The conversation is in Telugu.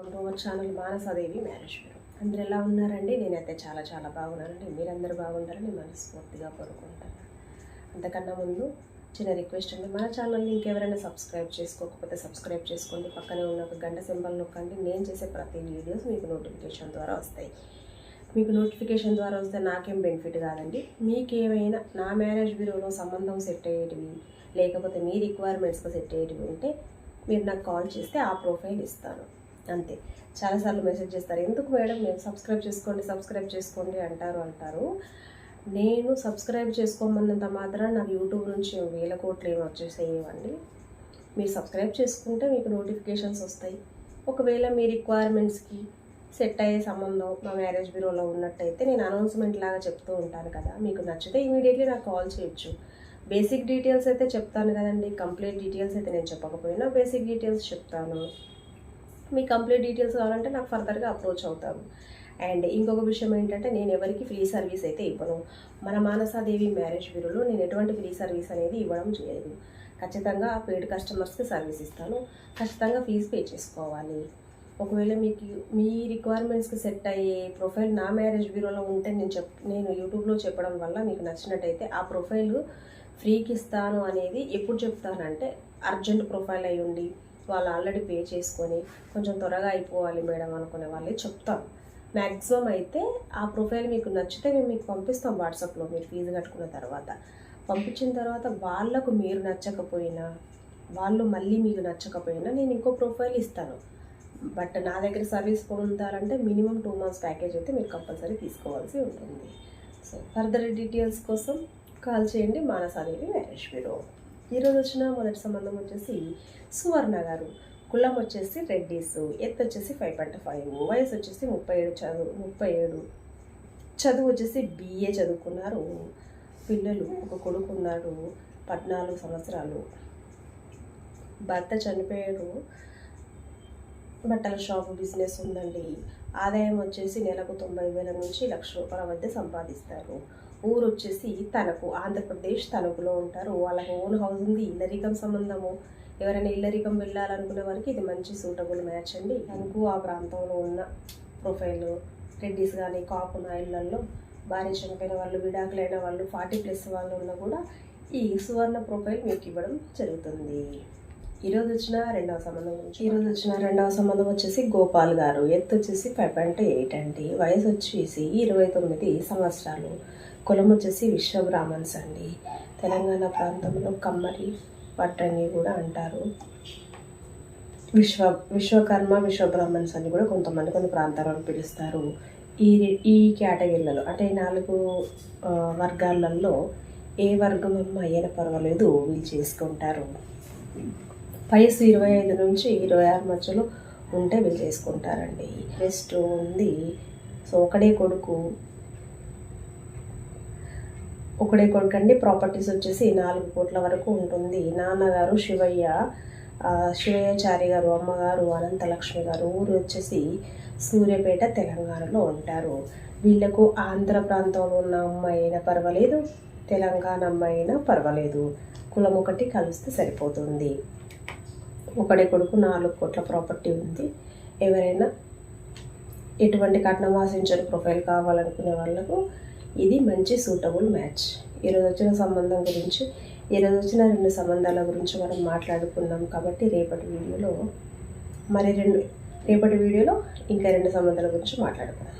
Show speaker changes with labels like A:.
A: Welcome to our channel Manasadevi marriage bureau అందరు ఎలా ఉన్నారండి? నేనైతే చాలా చాలా బాగున్నానండి. మీరందరూ బాగుండాలని మనస్ఫూర్తిగా కోరుకుంటాను అంతకన్నా ముందు చిన్న రిక్వెస్ట్ అండి. మన ఛానల్ని ఇంకెవరైనా సబ్స్క్రైబ్ చేసుకోకపోతే సబ్స్క్రైబ్ చేసుకోండి. పక్కనే ఉన్న ఒక గంట సింబల్ నొక్కండి. నేను చేసే ప్రతి వీడియోస్ మీకు నోటిఫికేషన్ ద్వారా వస్తాయి. మీకు నోటిఫికేషన్ ద్వారా వస్తే నాకేం బెనిఫిట్ కాదండి. మీకేమైనా నా మ్యారేజ్ బ్యూరోలో సంబంధం సెట్ అయ్యేటివి లేకపోతే మీ రిక్వైర్మెంట్స్కి సెట్ అయ్యేటివి ఉంటే మీరు నాకు కాల్ చేస్తే ఆ ప్రొఫైల్ ఇస్తాను. అంతే. చాలాసార్లు మెసేజ్ చేస్తారు ఎందుకు మేడం నేను సబ్స్క్రైబ్ చేసుకోండి సబ్స్క్రైబ్ చేసుకోండి అంటారు అంటారు. నేను సబ్స్క్రైబ్ చేసుకోమన్నంత మాత్రం నాకు యూట్యూబ్ నుంచి వేల కోట్లు ఏమి వచ్చేసేయండి మీరు సబ్స్క్రైబ్ చేసుకుంటే మీకు నోటిఫికేషన్స్ వస్తాయి. ఒకవేళ మీ రిక్వైర్మెంట్స్కి సెట్ అయ్యే సంబంధం మా మ్యారేజ్ బ్యూరోలో ఉన్నట్టయితే నేను అనౌన్స్మెంట్ లాగా చెప్తూ ఉంటాను కదా మీకు నచ్చితే ఇమీడియట్లీ నాకు కాల్ చేయొచ్చు. బేసిక్ డీటెయిల్స్ అయితే చెప్తాను కదండి కంప్లీట్ డీటెయిల్స్ అయితే నేను చెప్పకపోయినా బేసిక్ డీటెయిల్స్ చెప్తాను. మీ కంప్లీట్ డీటెయిల్స్ కావాలంటే నాకు ఫర్దర్గా అప్రోచ్ అవుతాను అండ్ ఇంకొక విషయం ఏంటంటే నేను ఎవరికి ఫ్రీ సర్వీస్ అయితే ఇవ్వను. మన మానసాదేవి మ్యారేజ్ బ్యూరోలో నేను ఎటువంటి ఫ్రీ సర్వీస్ అనేది ఇవ్వడం చేయదు ఖచ్చితంగా పెయిడ్ కస్టమర్స్కి సర్వీస్ ఇస్తాను. ఖచ్చితంగా ఫీజు పే చేసుకోవాలి. ఒకవేళ మీకు మీ రిక్వైర్మెంట్స్కి సెట్ అయ్యే ప్రొఫైల్ నా మ్యారేజ్ బ్యూరోలో ఉంటే నేను చెప్ నేను యూట్యూబ్లో చెప్పడం వల్ల మీకు నచ్చినట్టయితే ఆ ప్రొఫైల్ ఫ్రీకి ఇస్తాను అనేది ఎప్పుడు చెప్తానంటే అర్జెంట్ ప్రొఫైల్ అయ్యుండి. ఉండి వాళ్ళు ఆల్రెడీ పే చేసుకొని కొంచెం త్వరగా అయిపోవాలి మేడం అనుకునే వాళ్ళే చెప్తాం. మ్యాక్సిమం అయితే ఆ ప్రొఫైల్ మీకు నచ్చితే మేము మీకు పంపిస్తాం వాట్సాప్లో మీరు ఫీజు కట్టుకున్న తర్వాత. పంపించిన తర్వాత వాళ్ళకు మీరు నచ్చకపోయినా వాళ్ళు మళ్ళీ మీకు నచ్చకపోయినా నేను ఇంకో ప్రొఫైల్ ఇస్తాను. బట్ నా దగ్గర సర్వీస్ పొందాలంటే మినిమం టూ మంత్స్ ప్యాకేజ్ అయితే మీరు కంపల్సరీ తీసుకోవాల్సి ఉంటుంది. సో ఫర్దర్ డీటెయిల్స్ కోసం కాల్ చేయండి. Manasadevi marriage bureau. ఈరోజు వచ్చిన మొదటి సంబంధం వచ్చేసి సువర్ణ గారు. కులం వచ్చేసి రెడ్డీస్ ఎత్తు వచ్చేసి ఫైవ్ పాయింట్ ఫైవ్ వయసు వచ్చేసి ముప్పై ఏడు చదువు ముప్పై ఏడు చదువు వచ్చేసి బిఏ చదువుకున్నారు. పిల్లలు ఒక కొడుకు ఉన్నాడు పద్నాలుగు సంవత్సరాలు. భర్త చనిపోయాడు. బట్టల షాప్ బిజినెస్ ఉందండి. ఆదాయం వచ్చేసి నెలకు తొంభై వేల నుంచి లక్ష రూపాయల మధ్య సంపాదిస్తారు. ఊరు వచ్చేసి తణుకు ఆంధ్రప్రదేశ్ తణుకులో ఉంటారు. వాళ్ళకి ఓన్ హౌస్ ఉంది ఇల్లరికం సంబంధము. ఎవరైనా ఇల్లరికం వెళ్ళాలనుకునే వారికి ఇది మంచి సూటబుల్ మ్యాచ్ అండి. తణుకు ఆ ప్రాంతంలో ఉన్న ప్రొఫైల్ రెడ్డిస్ కానీ కాపు నాయిళ్ళల్లో భార్య చనిపోయిన వాళ్ళు విడాకులైన వాళ్ళు ఫార్టీ ప్లస్ వాళ్ళు ఉన్నా కూడా ఈ సువర్ణ ప్రొఫైల్ మీకు ఇవ్వడం జరుగుతుంది. ఈరోజు వచ్చిన రెండవ సంబంధం గురించి ఈరోజు వచ్చిన రెండవ సంబంధం వచ్చేసి గోపాల్ గారు. ఎత్తు వచ్చేసి ఫైవ్ పాయింట్ ఎయిట్ అండి. వయసు వచ్చేసి ఇరవై తొమ్మిది సంవత్సరాలు. కులం వచ్చేసి విశ్వ బ్రాహ్మణ్స్ అండి. తెలంగాణ ప్రాంతంలో కమ్మరి పట్టణి కూడా అంటారు. విశ్వ విశ్వకర్మ విశ్వ బ్రాహ్మణ్స్ అని కూడా కొంతమంది కొన్ని ప్రాంతాలను పిలుస్తారు. ఈ ఈ కేటగిరీలలో అంటే నాలుగు వర్గాలలో ఏ వర్గం అయ్యన పర్వాలేదు వీళ్ళు చేసుకుంటారు. వయసు ఇరవై ఐదు నుంచి ఇరవై ఆరు మధ్యలో ఉంటే వీళ్ళు చేసుకుంటారండి. బెస్ట్ ఉంది. సో ఒకడే కొడుకు. ఒకడే కొడుకు అండి. ప్రాపర్టీస్ వచ్చేసి నాలుగు కోట్ల వరకు ఉంటుంది. నాన్నగారు శివయ్య శివయ్యచారి శివయ్యాచారి గారు అమ్మగారు అనంతలక్ష్మి గారు ఊరు వచ్చేసి సూర్యపేట తెలంగాణలో ఉంటారు. వీళ్ళకు ఆంధ్ర ప్రాంతంలో ఉన్న అమ్మాయి అయినా పర్వాలేదు తెలంగాణ అమ్మాయి అయినా పర్వాలేదు. కులం ఒకటి కలిస్తే సరిపోతుంది. ఒకడే కొడుకు నాలుగు కోట్ల ప్రాపర్టీ ఉంది. ఎవరైనా ఎటువంటి కట్నం ఆశించని ప్రొఫైల్ కావాలనుకునే వాళ్ళకు ఇది మంచి సూటబుల్ మ్యాచ్. ఈరోజు వచ్చిన సంబంధం గురించి ఈరోజు వచ్చిన రెండు సంబంధాల గురించి మనం మాట్లాడుకున్నాం కాబట్టి రేపటి వీడియోలో మరి రెండు రేపటి వీడియోలో ఇంకా రెండు సంబంధాల గురించి మాట్లాడుకుందాం.